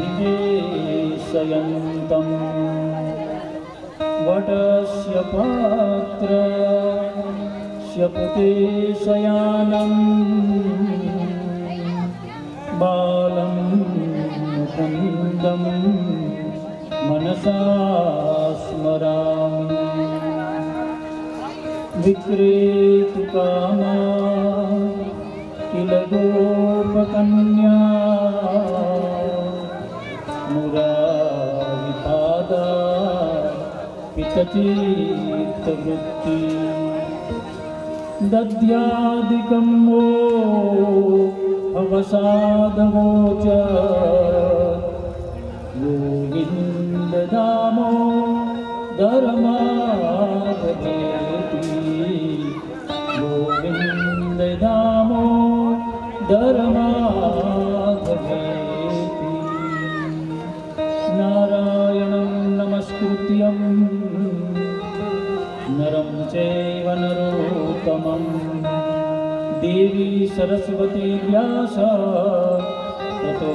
निवेशयन्तं वटस्य पात्रस्य पुते शयानम् बालं मुकुन्दं मनसा स्मरामि। विक्रेतुकामा किल गोपकन्या चेतवृत्ति दद्यादिकं वो अवसादवो च योगिन्ददामो धर्मादचेति योगिन्ददामो धर्मा नरं चैव नरोत्तमं देवी सरस्वती व्यास ततो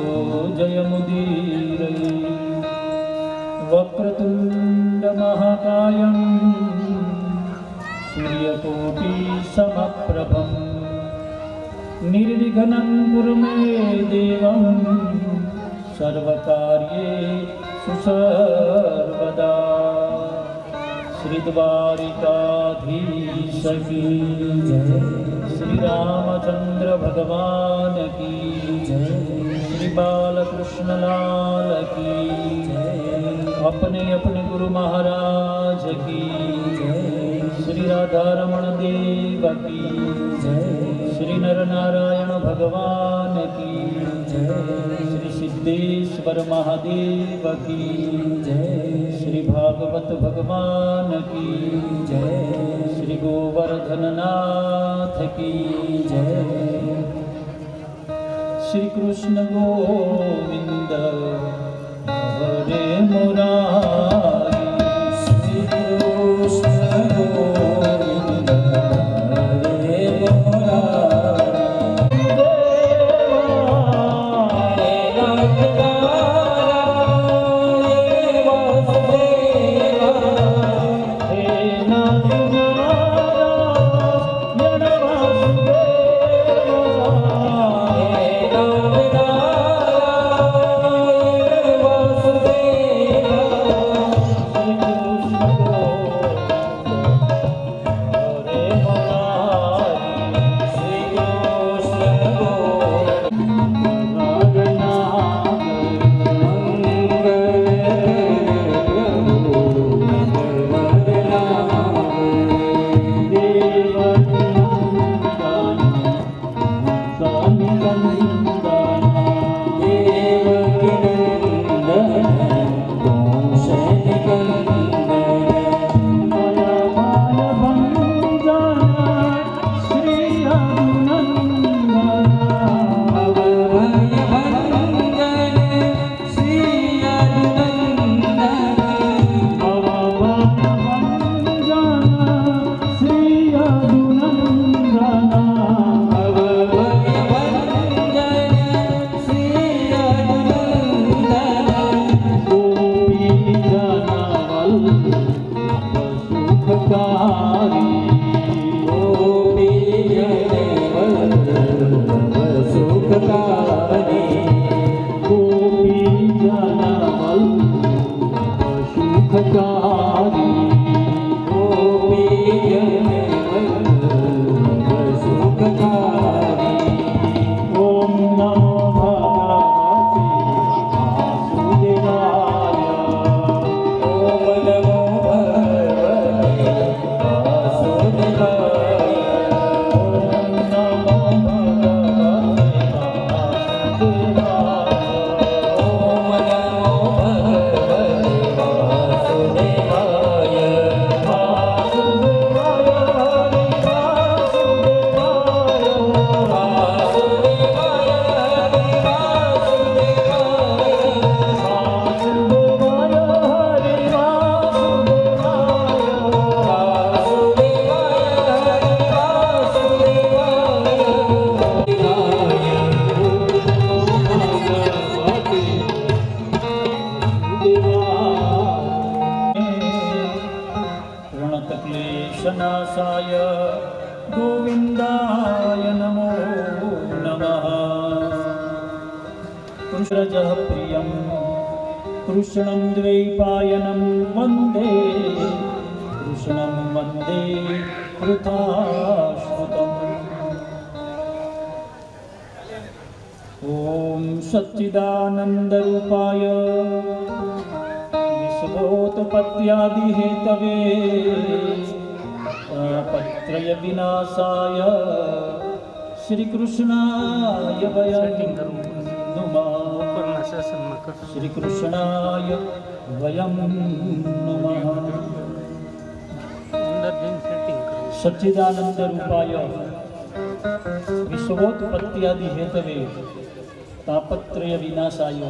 जयमुदीरये वक्रतुण्डमहाकायं सूर्यकोटिसमप्रभं निर्विघ्नं कुरु मे देवं सर्वकार्येषु सर्वदा શ્રી દ્વારિકાધીશ કી જય શ્રી રામચંદ્ર ભગવાન કી જય શ્રી બાલકૃષ્ણલાલ કી જય અપને અપને ગુરુ મહારાજ કી રાધારમણ દેવ કી જય શ્રી નરનારાયણ ભગવાન કી જય શ્રી સિદ્ધેશ્વર મહાદેવ કી જય શ્રી ભાગવત ભગવાન કી જય શ્રી ગોવર્ધનનાથ કી જય શ્રી કૃષ્ણ ગોવિંદ कृष्णं द्वैपायनं वन्दे। कृष्णं वन्दे कृताश्रुतम्। ॐ सच्चिदानन्दरूपाय विश्वोत्पत्यादिहेतवे पत्रयविनाशाय श्रीकृष्णाय वयं नुमा ઉપરના સેશનમાં વયમ સચ્ચિદાનંદ રૂપાય વિશ્વોત્પત્ત્યાદિ હેતવે તાપત્રય વિનાશાય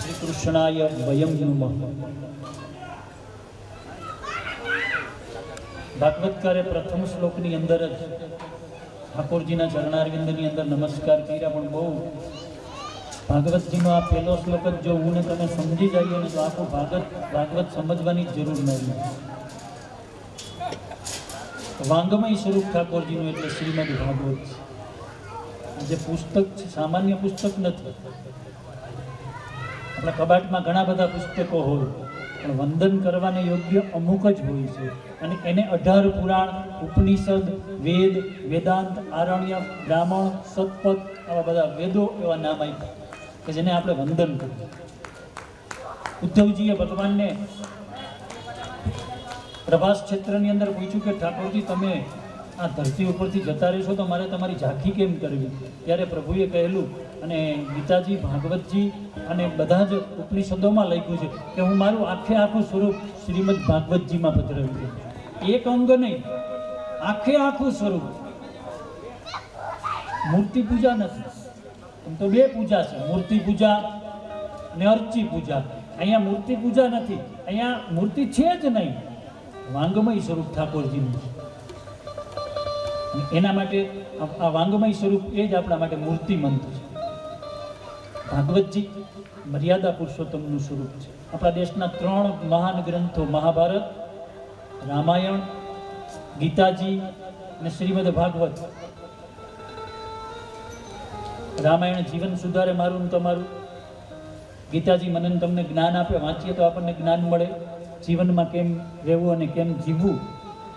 શ્રીકૃષ્ણાય વયમ નમઃ. ભાગવતકારે પ્રથમ શ્લોકની અંદર જ ઠાકોરજીના ચરણારવિંદની અંદર નમસ્કાર કર્યા પણ બહુ ભાગવતજીનો આ પહેલો શ્લોક જ હું તમે સમજી જઈએ ને તો આખું ભાગવત ભાગવત સમજવાની જરૂર નહીં વાંગમય સ્વરૂપ ઠાકોરજીનું એટલે શ્રીમદ ભાગવત છે. જે પુસ્તક છે, સામાન્ય પુસ્તક નથી. આપણા કબાટમાં ઘણા બધા પુસ્તકો હોય, પણ વંદન કરવાને યોગ્ય અમુક જ હોય છે. અને એને અઢાર પુરાણ, ઉપનિષદ, વેદ, વેદાંત, આરણ્ય, બ્રાહ્મણ, સતપથ, આવા બધા વેદો એવા નામ આપ્યા. કે જેને આપણે વંદન કરીએ ઉદ્ધવજીએ ભગવાનને પ્રભાસ ક્ષેત્રની અંદર પૂછ્યું કે, ઠાકોરજી, તમે આ ધરતી ઉપરથી જતા રહેશો તો મારે તમારી ઝાંખી કેમ કરવી? ત્યારે પ્રભુએ કહેલું અને ગીતાજી, ભાગવતજી અને બધા જ ઉપનિષદોમાં લખ્યું છે કે, હું મારું આખે આખું સ્વરૂપ શ્રીમદ ભાગવતજીમાં પધરાવ્યું છે. એક અંગ નહીં, આખે આખું સ્વરૂપ. મૂર્તિ પૂજા નથી. તો બે પૂજા છે, મૂર્તિ પૂજા અને અર્ચી પૂજા. અહીંયા મૂર્તિ પૂજા નથી, અહીંયા મૂર્તિ છે જ નહીં. વાંગમય સ્વરૂપ ઠાકોરજીનું. એના માટે, આ વાંગમય સ્વરૂપ એ જ આપણા માટે મૂર્તિ મંત્ર છે. ભાગવતજી મર્યાદા પુરુષોત્તમનું સ્વરૂપ છે. આપણા દેશના ત્રણ મહાન ગ્રંથો, મહાભારત, રામાયણ, ગીતાજી અને શ્રીમદ ભાગવત. રામાયણ જીવન સુધારે મારું ને તમારું. ગીતાજી મને તમને જ્ઞાન આપે, વાંચીએ તો આપણને જ્ઞાન મળે. જીવનમાં કેમ રહેવું અને કેમ જીવવું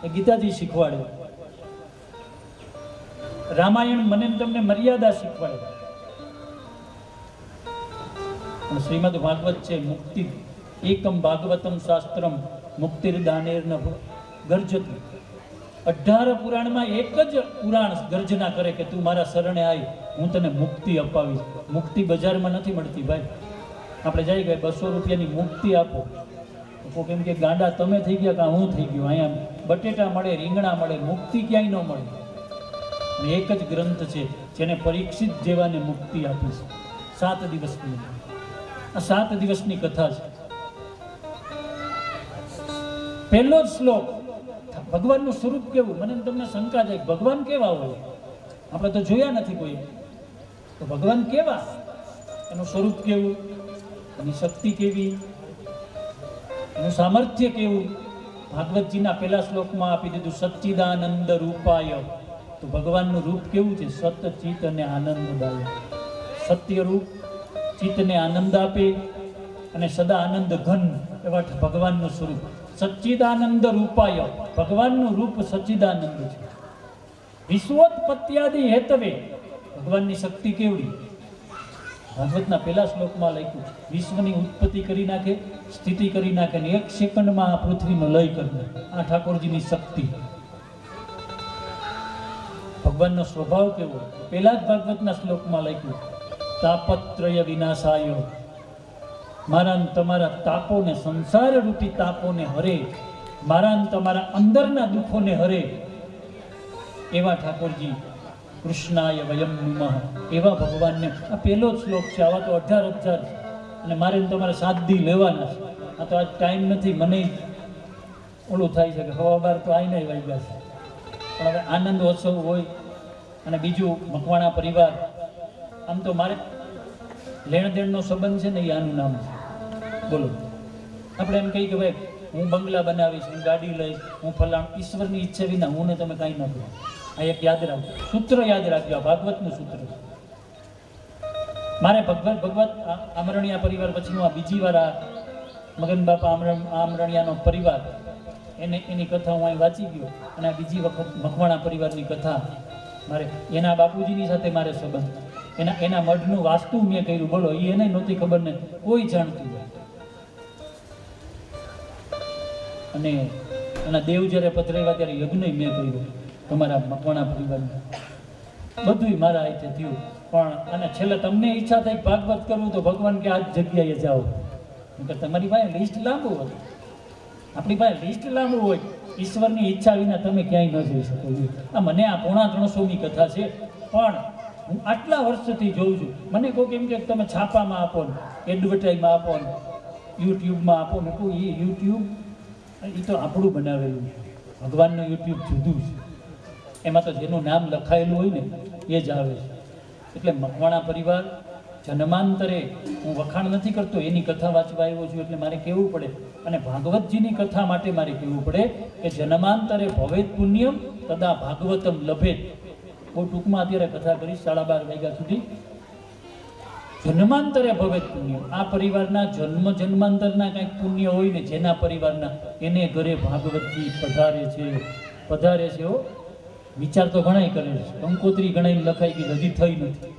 એ ગીતાજી શીખવાડે. રામાયણ મને તમને મર્યાદા શીખવાડે. શ્રીમદ ભાગવત છે, મુક્તિ એકમ ભાગવતમ શાસ્ત્રમ, મુક્તિર દાનેર ન ગર્જતી. અઢાર પુરાણમાં એક જ પુરાણ ગર્જના કરે કે તું મારા શરણે આવી હું તને મુક્તિ અપાવીશ. મુક્તિ બજારમાં નથી મળતી ભાઈ. આપણે જઈ ગયા બસો રૂપિયાની મુક્તિ આપો. તો કેમ કે ગાંડા, તમે થઈ ગયા કાં હું થઈ ગયો? અહીંયા બટેટા મળે, રીંગણા મળે, મુક્તિ ક્યાંય ન મળે. એક જ ગ્રંથ છે જેને પરીક્ષિત જેવાને મુક્તિ આપી છે સાત દિવસની. આ સાત દિવસની કથા છે. પહેલો જ શ્લોક, ભગવાનનું સ્વરૂપ કેવું? મને તમને શંકા જાય ભગવાન કેવા હોય? આપણે તો જોયા નથી કોઈ. તો ભગવાન કેવા? એનું સ્વરૂપ કેવું? એની શક્તિ કેવી? એનું સામર્થ્ય કેવું? ભાગવતજીના પહેલા શ્લોકમાં આપી દીધું, સચ્ચિદાનંદ રૂપાય. તો ભગવાનનું રૂપ કેવું છે? સત, ચિત્ત અને આનંદદાય સત્ય રૂપ, ચિત્તને આનંદ આપે અને સદા આનંદ ઘન એવા ભગવાનનું સ્વરૂપ. સચ્ચિદાનંદ રૂપાય. ભગવાનનું રૂપ સચ્ચિદાનંદ છે. વિશ્વોત્પત્યાદિ હેતવે ભગવાનની શક્તિ કેવડી? ભાગવતના પહેલા શ્લોકમાં લખ્યું, વિશ્વની ઉત્પત્તિ કરી નાખે, સ્થિતિ કરી નાખે ને એક સેકન્ડમાં આ પૃથ્વીનો લય કરી નાખે. આ ઠાકોરજીની શક્તિ. ભગવાનનો સ્વભાવ કેવો? પહેલા જ ભાગવતના શ્લોકમાં લખ્યું, તાપત્રય વિનાશાયો. મારા તમારા તાપોને સંસાર રૂપી તાપોને હરે, મારા તમારા અંદરના દુઃખોને હરે. એવા ઠાકોરજી કૃષ્ણાય વયમ નુમઃ. એવા ભગવાનને આ પહેલો શ્લોક છે, આવા તો અઢાર અઢાર અને મારે તમારે સાત દી લેવાના છે. આ તો આજ ટાઈમ નથી, મને ઓલું થાય છે કે હવા બાર તો આઈને વાગ્યા છે. પણ હવે આનંદ ઉત્સવ હોય અને બીજું મકવાણા પરિવાર, આમ તો મારે લેણ દેણનો સંબંધ છે ને એ આનું નામ છે. બોલો. આપણે એમ કહીએ કે ભાઈ, હું બંગલા બનાવીશ, હું ગાડી લઈશ, હું ફલાણ, ઈશ્વરની ઈચ્છા વિના હું ને તમે કાંઈ ન કરો. આ એક યાદ રાખજો. સૂત્ર યાદ રાખજો. આ ભાગવતનું સૂત્ર મારે ભગવત ભગવત આમરણિયા પરિવાર પછીનું આ બીજી વાર આ મગન બાપા આમરણ આમરણિયાનો પરિવાર, એને, એની કથા હું અહીં વાંચી ગયો અને આ બીજી વખત મખવાણા પરિવારની કથા મારે એના બાપુજીની સાથે મારે સંબંધ. એના એના મઢનું વાસ્તુ મેં કર્યું. બોલો એ એને નહોતી ખબર ને કોઈ જાણતું હોય. અને એના દેવ જ્યારે પધરાવ્યા ત્યારે યજ્ઞ મેં કર્યું. તમારા મકવાણા પરિવારનું. બધુંય મારા હાથે થયું. પણ અને છેલ્લે તમને ઈચ્છા થઈ ભાગવત કરવું તો ભગવાન કે આ જગ્યાએ જાઓ. તમારી પાસે લિસ્ટ લાંબુ હોય. આપણી પાસે લિસ્ટ લાંબુ હોય. ઈશ્વરની ઈચ્છા વિના તમે ક્યાંય ન જઈ શકો આ મને આ પોણા ત્રણસોની કથા છે. પણ હું આટલા વર્ષથી જોઉં છું. મને કોઈ એમ કે તમે છાપામાં આપો ને, એડવર્ટાઈઝમાં આપો ને, યુટ્યુબમાં આપો ને, કોઈ એ યુટ્યુબ, એ તો આપણું બનાવેલું છે. ભગવાનનું યુટ્યુબ જુદું છે. એમાં તો જેનું નામ લખાયેલું હોય ને, એ જ આવે છે. એટલે મકવાણા પરિવાર જન્માંતરે હું વખાણ નથી કરતો, એની કથા વાંચવા આવ્યો છું એટલે મારે કહેવું પડે. અને ભાગવતજીની કથા માટે મારે કહેવું પડે કે જન્માંતરે ભવેત પુણ્યમ, તદા ભાગવતમ લભેત બહુ ટૂંકમાં અત્યારે કથા કરીશ, સાડા બાર વાગ્યા સુધી. જન્માંતરે ભવેત પુણ્ય આ પરિવારના જન્મ, જન્માંતરના કંઈક પુણ્ય હોય ને, જેના પરિવારના એને ઘરે ભાગવતજી પધારે છે. પધારે છે હો. વિચાર તો ઘણાય કરે છે. કંકોત્રી ઘણાય લખાઈ ગઈ હજી થઈ નથી.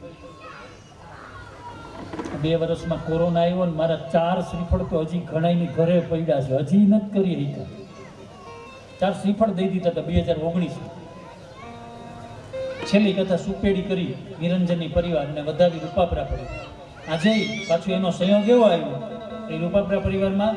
બે વર્ષમાં કોરોના આવ્યો ને મારા ચાર શ્રીફળ તો હજી ઘણાયની ઘરે પડ્યા છે. હજી નથી કરી રહ્યા ચાર શ્રીફળ દઈ દીધા હતા બે હજાર ઓગણીસ છેલ્લી કથા સુપેડી કરી નિરંજનની પરિવારને વધારી રૂપાપરા પરિવાર. આજે પાછું એનો સંયોગ એવો આવ્યો. એ રૂપાપરા પરિવારમાં